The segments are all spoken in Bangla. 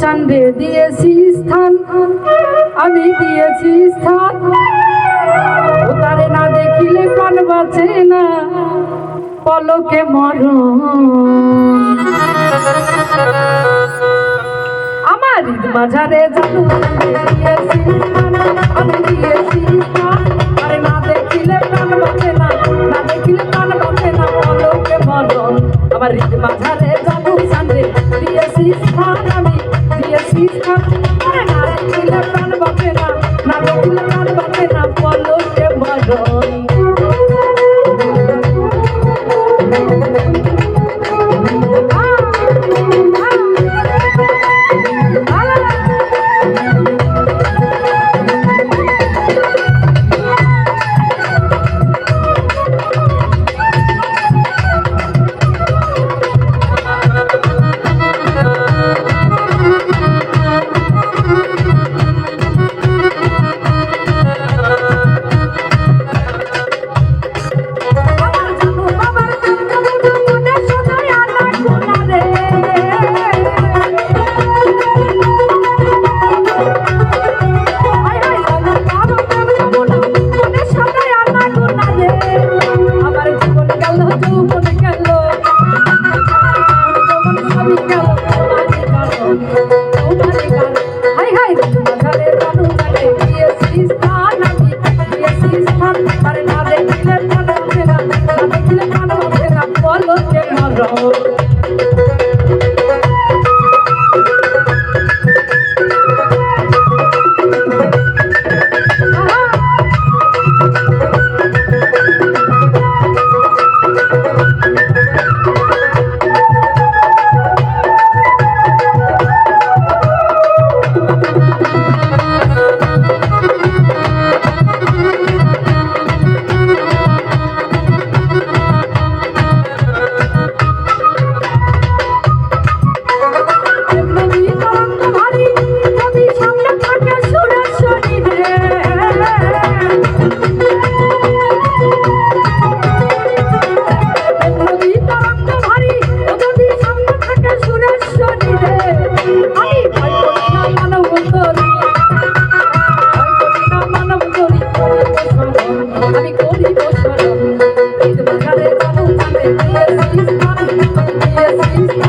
চান্দে দিয়েছি স্থান। আমি দিয়েছি স্থান। তারে না দেখিলে প্রাণ বাঁচে না। পলকে মরণ। আমার ঈদ মাঝারে জানু আমি দিয়েছি আমার মাঝারে Gracias.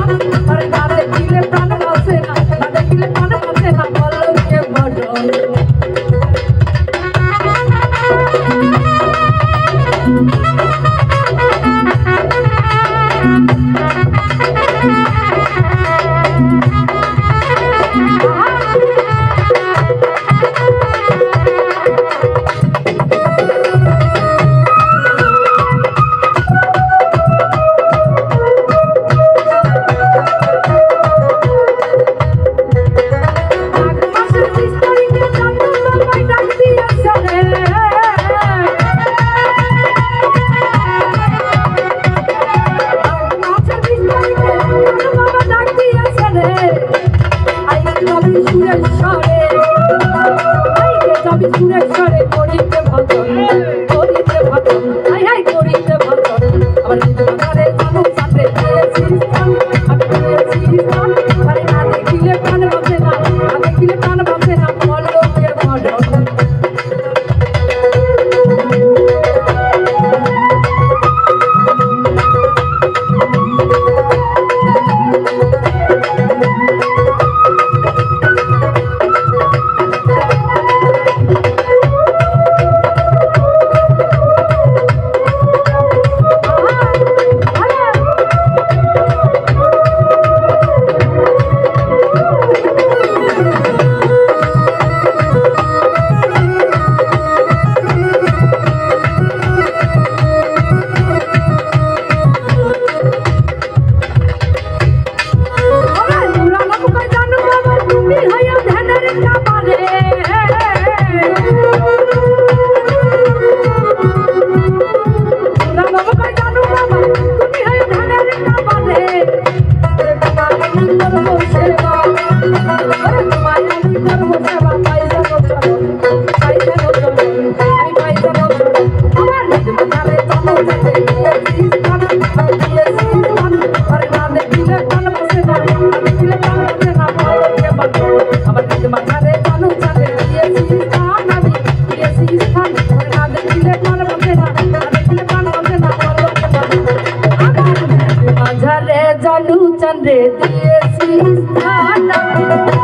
बालू चंद्र दिए स्थान